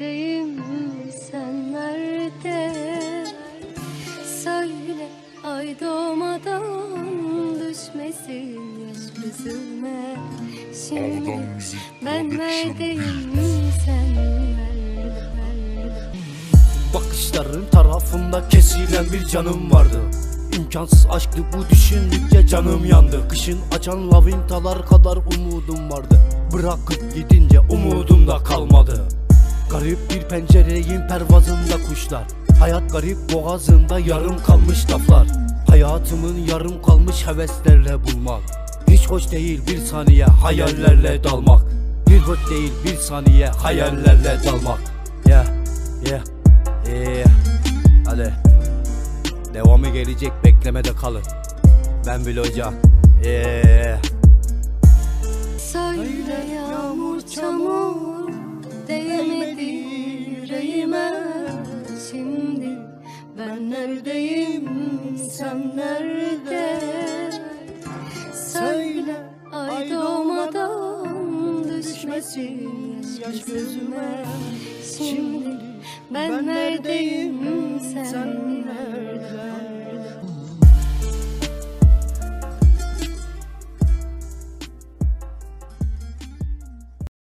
neredeyim sen nerede? Söyle ay doğmadan düşmesin yüzüme Şimdi ben neredeyim sen nerede? Bakışların tarafında kesilen bir canım vardı. İmkansız aşktı bu düşündükçe canım yandı. Kışın açan lavintalar kadar umudum vardı. Bırakıp gidince umudum da kalmadı. Garip bir pencereyin pervazında kuşlar. Hayat garip boğazında yarım kalmış laflar. Hayatımın yarım kalmış heveslerle bulmak. Hiç hoş değil bir saniye hayallerle dalmak. Bir hoş değil bir saniye hayallerle dalmak. Yeah, yeah, yeah. Hadi. Devamı gelecek beklemede kalın. Ben Bil Hoca Yeah neredeyim sen nerede? Söyle ay doğmadan düşmesin yaş gözüme Şimdi ben neredeyim